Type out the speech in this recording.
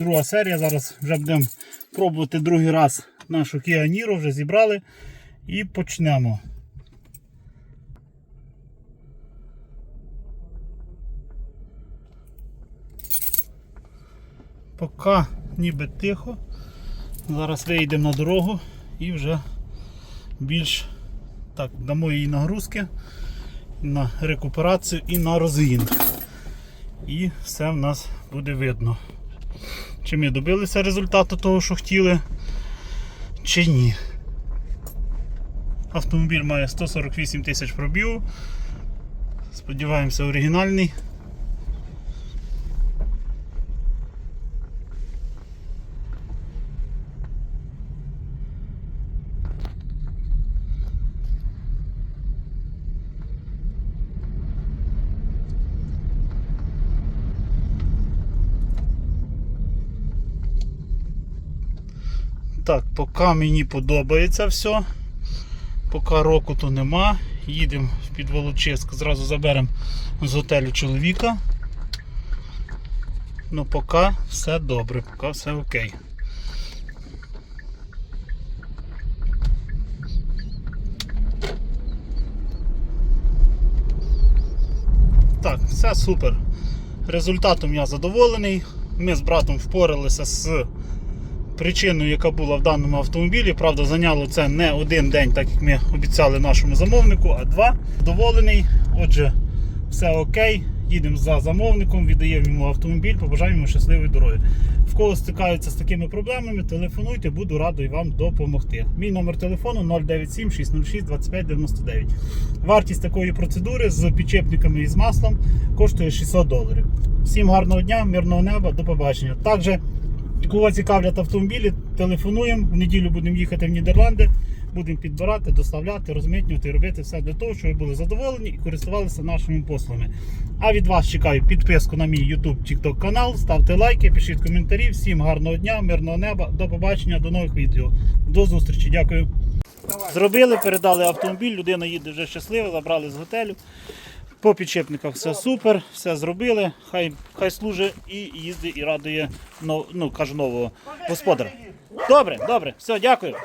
Друга серія. Зараз вже будемо пробувати другий раз нашу Niro, вже зібрали. І почнемо. Поки ніби тихо. Зараз вийдемо на дорогу і вже більш так, дамо їй нагрузки на рекуперацію і на розгін. І все в нас буде видно. Чи ми добилися результату того, що хотіли, чи ні. Автомобіль має 148 тисяч пробігу. Сподіваємося, оригінальний. Так, поки мені подобається все. Поки року то нема. Їдемо в Підволочиск, зразу заберемо з готелю чоловіка. Ну поки все добре, поки все окей. Так, все супер. Результатом я задоволений. Ми з братом впоралися з причиною, яка була в даному автомобілі. Правда, зайняло це не один день, так як ми обіцяли нашому замовнику, а два. Доволений. Отже, все окей. Їдемо за замовником, віддаємо йому автомобіль, побажаємо йому щасливої дороги. В кого стикаються з такими проблемами, телефонуйте, буду радий вам допомогти. Мій номер телефону 097 606 25 99. Вартість такої процедури з підчепниками і з маслом коштує 600 доларів. Всім гарного дня, мирного неба, до побачення. Також Кого цікавлять автомобілі, телефонуємо. В неділю будемо їхати в Нідерланди, будемо підбирати, доставляти, розмитнювати робити все для того, щоб ви були задоволені і користувалися нашими послугами. А від вас чекаю підписку на мій YouTube TikTok канал, ставте лайки, пишіть коментарі. Всім гарного дня, мирного неба, до побачення, до нових відео. До зустрічі, дякую. Зробили, передали автомобіль, людина їде вже щаслива, забрали з готелю. По підчепниках все супер, все зробили. Хай, хай служить і їздить і радує ну, кажу, нового господаря. Добре, добре, все, дякую.